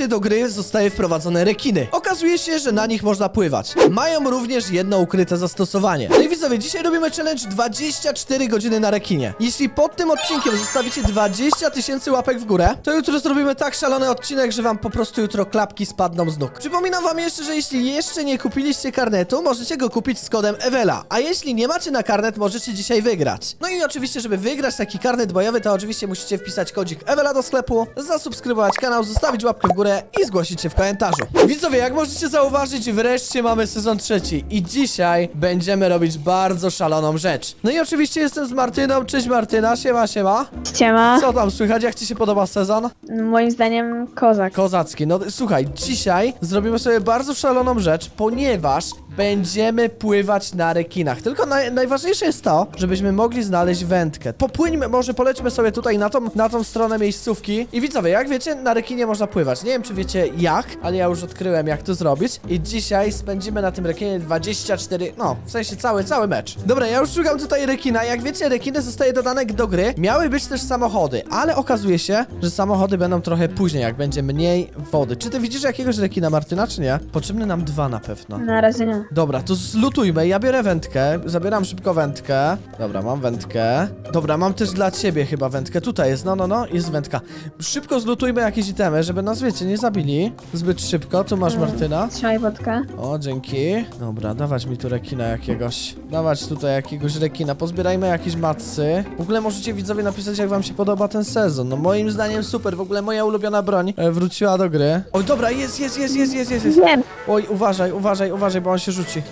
do gry zostaje wprowadzone rekiny. Okazuje się, że na nich można pływać. Mają również jedno ukryte zastosowanie. No i widzowie, dzisiaj robimy challenge 24 godziny na rekinie. Jeśli pod tym odcinkiem zostawicie 20 tysięcy łapek w górę, to jutro zrobimy tak szalony odcinek, że wam po prostu jutro klapki spadną z nóg. Przypominam wam jeszcze, że jeśli jeszcze nie kupiliście karnetu, możecie go kupić z kodem Ewela. A jeśli nie macie na karnet, możecie dzisiaj wygrać. No i oczywiście, żeby wygrać taki karnet bojowy, to oczywiście musicie wpisać kodzik Ewela do sklepu, zasubskrybować kanał, zostawić łapkę w górę i zgłosić się w komentarzu. Widzowie, jak możecie zauważyć, wreszcie mamy sezon trzeci i dzisiaj będziemy robić bardzo szaloną rzecz. No i oczywiście jestem z Martyną. Cześć Martyna, siema, siema. Siema. Co tam słychać? Jak ci się podoba sezon? Moim zdaniem kozak. Kozacki. No słuchaj, dzisiaj zrobimy sobie bardzo szaloną rzecz, ponieważ będziemy pływać na rekinach. Tylko naj, najważniejsze jest to, żebyśmy mogli znaleźć wędkę. Popłyńmy, może polećmy sobie tutaj na tą, na tą stronę miejscówki. I widzowie, jak wiecie, na rekinie można pływać. Nie wiem, czy wiecie jak, ale ja już odkryłem, jak to zrobić. I dzisiaj spędzimy na tym rekinie 24, no, w sensie cały, cały mecz. Dobra, ja już szukam tutaj rekina. Jak wiecie, rekiny zostaje dodane do gry. Miały być też samochody, ale okazuje się, że samochody będą trochę później, jak będzie mniej wody. Czy ty widzisz jakiegoś rekina, Martyna, czy nie? Potrzebny nam dwa na pewno. Na razie nie. Dobra, to zlutujmy. Ja biorę wędkę. Zabieram szybko wędkę. Dobra, mam wędkę. Dobra, mam też dla ciebie chyba wędkę. Tutaj jest, no, no, no, jest wędka. Szybko zlutujmy jakieś itemy, żeby nas, wiecie, nie zabili. Zbyt szybko. Tu masz Martyna. Trzymaj wodkę. O, dzięki. Dobra, dawać mi tu rekina jakiegoś. Dawać tutaj jakiegoś rekina. Pozbierajmy jakieś matsy. W ogóle możecie widzowie napisać, jak wam się podoba ten sezon. No moim zdaniem super. W ogóle moja ulubiona broń e, wróciła do gry. Oj, dobra, jest, jest, jest, jest, jest, jest. jest. Wiem. Oj, uważaj, uważaj, uważaj, bo on się rzuci.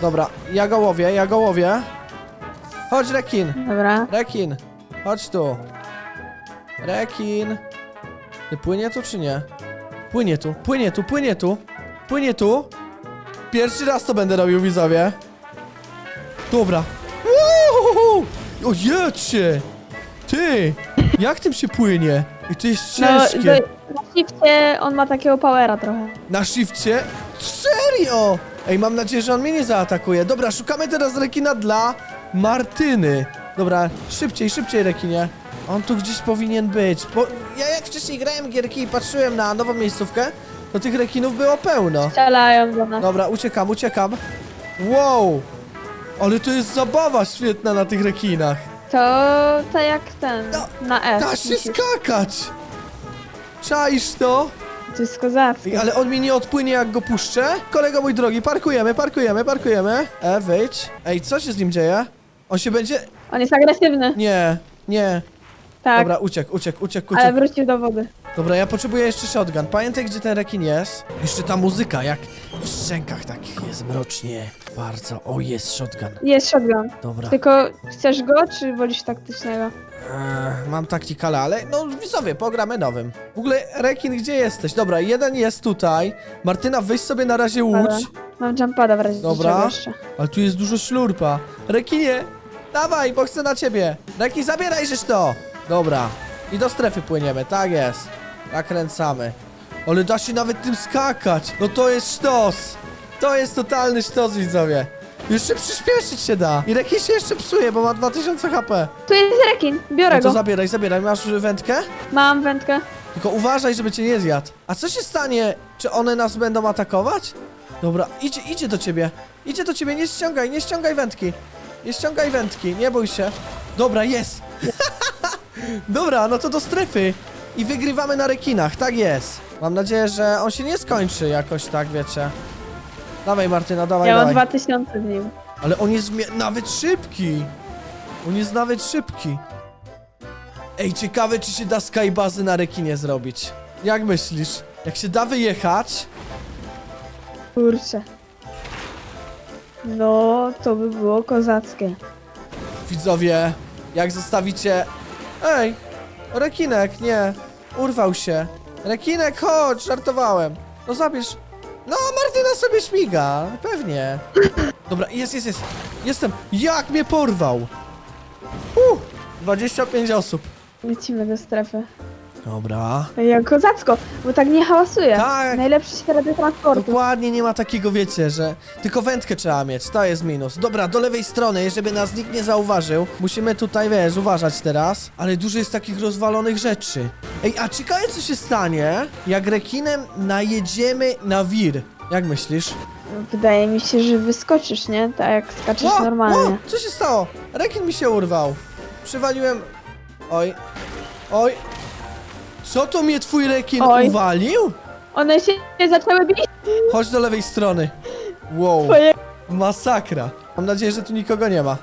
Dobra, ja go łowię, ja go łowię. Chodź, rekin, Dobra. rekin. Chodź tu. Rekin. Ty płynie tu czy nie? Płynie tu, płynie tu, płynie tu. Płynie tu. Pierwszy raz to będę robił, widzowie. Dobra. Uhuhu! O, jedźcie! Ty! Jak tym się płynie? I to jest No, ciężkie. na shifcie on ma takiego powera trochę. Na shifcie? Serio? Ej, mam nadzieję, że on mnie nie zaatakuje. Dobra, szukamy teraz rekina dla Martyny. Dobra, szybciej, szybciej rekinie. On tu gdzieś powinien być. Bo ja jak wcześniej grałem gierki i patrzyłem na nową miejscówkę, to tych rekinów było pełno. Strzelają do nas. Dobra, uciekam, uciekam. Wow! Ale to jest zabawa świetna na tych rekinach. To, to jak ten, No, na F. Da się musisz. skakać! Czaisz to? To jest kozackie. Ej, ale on mi nie odpłynie jak go puszczę? Kolego mój drogi, parkujemy, parkujemy, parkujemy. E, wyjdź. Ej, co się z nim dzieje? On się będzie... On jest agresywny. Nie, nie. Tak, Dobra, uciekł, uciekł, uciekł, ale uciekł. wrócił do wody. Dobra, ja potrzebuję jeszcze shotgun. Pamiętaj, gdzie ten rekin jest? Jeszcze ta muzyka, jak w szczękach takich jest mrocznie. Bardzo. O, jest shotgun. Jest shotgun. Dobra. Tylko chcesz go, czy wolisz taktycznego? Eee, mam taktikale, ale no widzowie, pogramy nowym. W ogóle, rekin, gdzie jesteś? Dobra, jeden jest tutaj. Martyna, weź sobie na razie łódź. Mam jumpada w razie Dobra. jeszcze. Ale tu jest dużo szlurpa. Rekinie, dawaj, bo chcę na ciebie. Rekin, zabieraj żeś to. Dobra. I do strefy płyniemy, tak jest. Nakręcamy. Ale da się nawet tym skakać. No to jest sztos. To jest totalny sztos, widzowie. Jeszcze przyspieszyć się da. I rekin się jeszcze psuje, bo ma 2000 HP. Tu jest rekin, biorę No to go. zabieraj, zabieraj. Masz wędkę? Mam wędkę. Tylko uważaj, żeby cię nie zjadł. A co się stanie? Czy one nas będą atakować? Dobra, idzie, idzie do ciebie. Idzie do ciebie, nie ściągaj, nie ściągaj wędki. Nie ściągaj wędki, nie bój się. Dobra, jest. Dobra, no to do strefy. I wygrywamy na rekinach, tak jest. Mam nadzieję, że on się nie skończy jakoś tak, wiecie. Dawaj Martyna, dawaj, Ja mam dawaj. 2000 z nim. Ale on jest mie- nawet szybki. On jest nawet szybki. Ej, ciekawe, czy się da skybazy na rekinie zrobić. Jak myślisz? Jak się da wyjechać? Kurczę. No, to by było kozackie. Widzowie, jak zostawicie... Ej, rekinek, nie. Urwał się. Rekinek, chodź, żartowałem. No zabierz. No, Martyna sobie śmiga, pewnie. Dobra, jest, jest, jest. Jestem. Jak mnie porwał? Uh, 25 osób. Lecimy do strefy. Dobra. Jak kozacko, bo tak nie hałasuje. Tak. Najlepszy środek transportu. Dokładnie nie ma takiego, wiecie, że tylko wędkę trzeba mieć, to jest minus. Dobra, do lewej strony, żeby nas nikt nie zauważył. Musimy tutaj, wiesz, uważać teraz. Ale dużo jest takich rozwalonych rzeczy. Ej, a ciekawe co się stanie, jak rekinem najedziemy na wir. Jak myślisz? Wydaje mi się, że wyskoczysz, nie? Tak jak skaczesz normalnie. ło, co się stało? Rekin mi się urwał. Przywaliłem... Oj. Oj. Co to mnie twój rekin Oj. uwalił? One się zaczęły bić Chodź do lewej strony. Wow. twoje... Masakra. Mam nadzieję, że tu nikogo nie ma.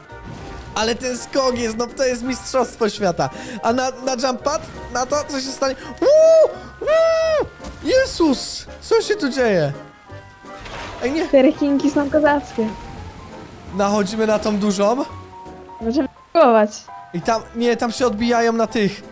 Ale ten skok jest, no to jest mistrzostwo świata. A na, na jump pad? Na to, co się stanie? Uuu, uuu, Jezus! Co się tu dzieje? Ej, nie. Te rekinki są kozackie. Nachodzimy na tą dużą. Możemy próbować. I tam, nie, tam się odbijają na tych,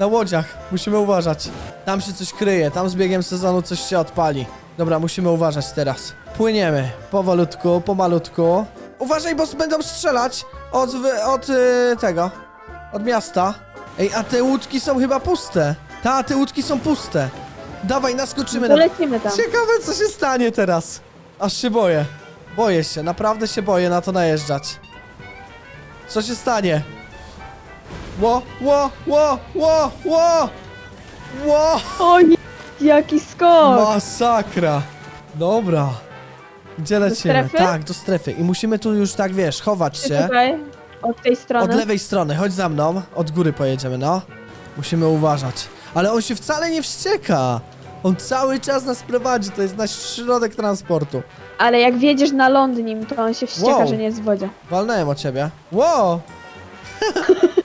na łodziach. Musimy uważać. Tam się coś kryje, tam z biegiem sezonu coś się odpali. Dobra, musimy uważać teraz. Płyniemy, powolutku, pomalutku. Uważaj, bo będą strzelać od, od y, tego, od miasta. Ej, a te łódki są chyba puste. Ta, te łódki są puste. Dawaj, naskoczymy na... Polecimy tam. Ciekawe, co się stanie teraz. Aż się boję. Boję się, naprawdę się boję na to najeżdżać. Co się stanie? Ło, ło, ło, ło, ło! Ło! Oj, jaki skok! Masakra! Dobra. Gdzie lecimy? strefy? Tak, do strefy. I musimy tu już tak, wiesz, chować się. Tutaj, od tej Od strony. lewej strony, chodź za mną. Od góry pojedziemy, no. Musimy uważać. Ale on się wcale nie wścieka. On cały czas nas prowadzi, to jest nasz środek transportu. Ale jak wjedziesz na ląd nim, to on się wścieka, Wow. że nie jest w wodzie. Walnąłem o ciebie. Wow!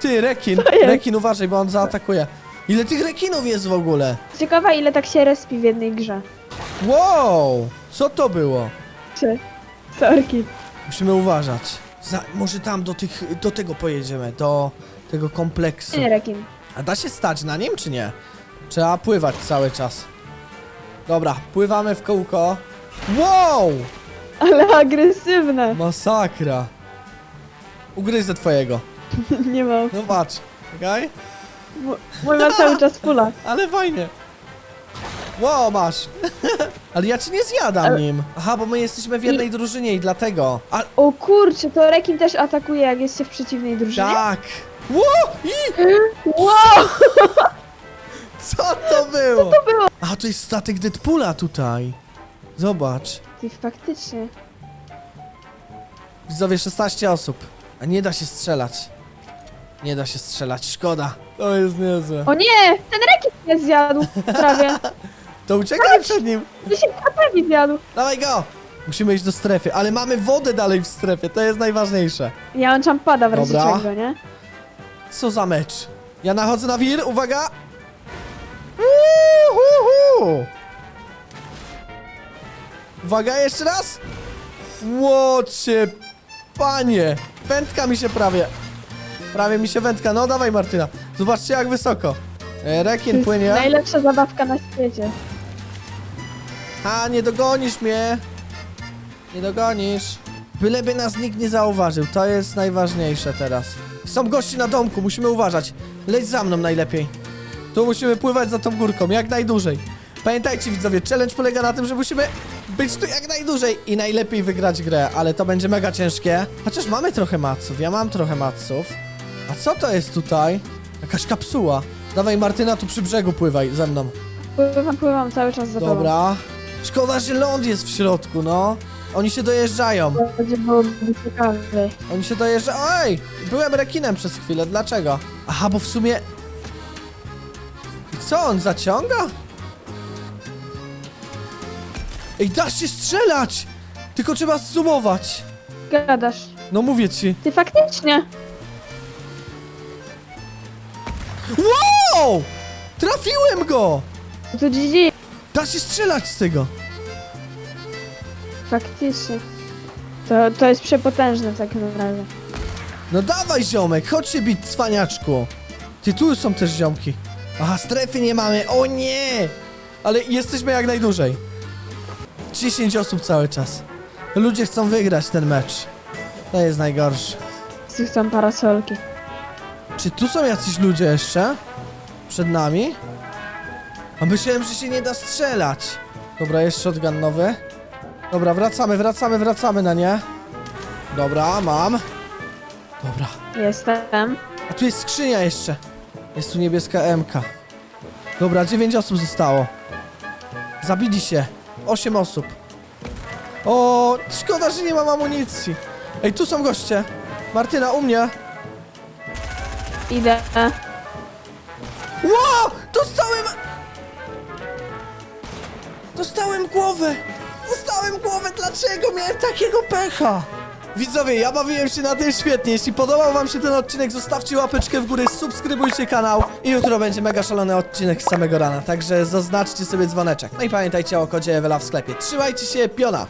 Ty, rekin. Co jest? Rekin, uważaj, bo on zaatakuje. Ile tych rekinów jest w ogóle? Ciekawa, ile tak się respi w jednej grze. Wow! Co to było? Czy? Sorki. Musimy uważać. Za, może tam do tych, do tego pojedziemy, do tego kompleksu. Nie rekin. A da się stać na nim, czy nie? Trzeba pływać cały czas. Dobra, pływamy w kółko. Wow! Ale agresywne. Masakra. Ugryzę twojego. nie mam. No patrz. Okej? Mój- Mój ma cały czas pula. Ale fajnie. Wow, masz. Ale ja cię nie zjadam Ale- nim. Aha, bo my jesteśmy w jednej drużynie i dlatego. A O kurczę, to rekin też atakuje, jak jest się w przeciwnej drużynie? tak. Wow! I Wow! co to było? to było? A, to jest statek Deadpoola tutaj. Zobacz. Ty faktycznie. Widzowie, 16 osób. A nie da się strzelać. Nie da się strzelać, szkoda. To jest niezłe. O nie! Ten rekin mnie zjadł prawie. To uciekaj przed nim. Ty się prawie zjadł. Dawaj go! Musimy iść do strefy, ale mamy wodę dalej w strefie, to jest najważniejsze. Ja mam czampada w razie Dobra. czego, nie? Co za mecz? Ja nachodzę na wir, uwaga! Uhuhu! Uwaga, jeszcze raz! Łocie, panie! Wędka mi się prawie... Prawie mi się wędka, no dawaj Martyna. Zobaczcie jak wysoko. E, Rekin płynie. najlepsza zabawka na świecie. A, nie dogonisz mnie. Nie dogonisz. Byleby nas nikt nie zauważył, to jest najważniejsze teraz. Są gości na domku, musimy uważać. Leć za mną najlepiej. Tu musimy pływać za tą górką, jak najdłużej. Pamiętajcie widzowie, challenge polega na tym, że musimy być tu jak najdłużej i najlepiej wygrać grę, ale to będzie mega ciężkie. Chociaż mamy trochę maców, ja mam trochę maców. A co to jest tutaj? Jakaś kapsuła. Dawaj Martyna, tu przy brzegu pływaj ze mną. Pływam, pływam cały czas za tobą. Dobra. Szkoda, że ląd jest w środku, no. Oni się dojeżdżają. To będzie ciekawe. Oni się dojeżdżają. Ej! Byłem rekinem przez chwilę. Dlaczego? Aha, bo w sumie... I co, on zaciąga? Ej, da się strzelać! Tylko trzeba zoomować. Gadasz. No mówię ci. Ty faktycznie. Wow! Trafiłem go! To GG. Da się strzelać z tego. Faktycznie. To, to jest przepotężne w takim razie. No dawaj ziomek, chodź się bić cwaniaczku. Ty tu są też ziomki. Aha, strefy nie mamy, o nie! Ale jesteśmy jak najdłużej. 10 osób cały czas. Ludzie chcą wygrać ten mecz. To jest najgorsze. Wszyscy chcą parasolki. Czy tu są jacyś ludzie jeszcze? Przed nami? A myślałem, że się nie da strzelać. Dobra, jest shotgun nowy. Dobra, wracamy, wracamy, wracamy na nie. Dobra, mam. Dobra. Jestem. A tu jest skrzynia jeszcze. Jest tu niebieska MK. Dobra, 9 osób zostało. Zabili się. 8 osób. O, szkoda, że nie mam amunicji. Ej, tu są goście. Martyna, u mnie. Idę. Ło! Dostałem... Dostałem głowę! Dostałem głowę! Dlaczego miałem takiego pecha? Widzowie, ja bawiłem się na tym świetnie. Jeśli podobał wam się ten odcinek, zostawcie łapeczkę w górę, subskrybujcie kanał i jutro będzie mega szalony odcinek z samego rana. Także zaznaczcie sobie dzwoneczek. No i pamiętajcie o kodzie Ewela w sklepie. Trzymajcie się, piona!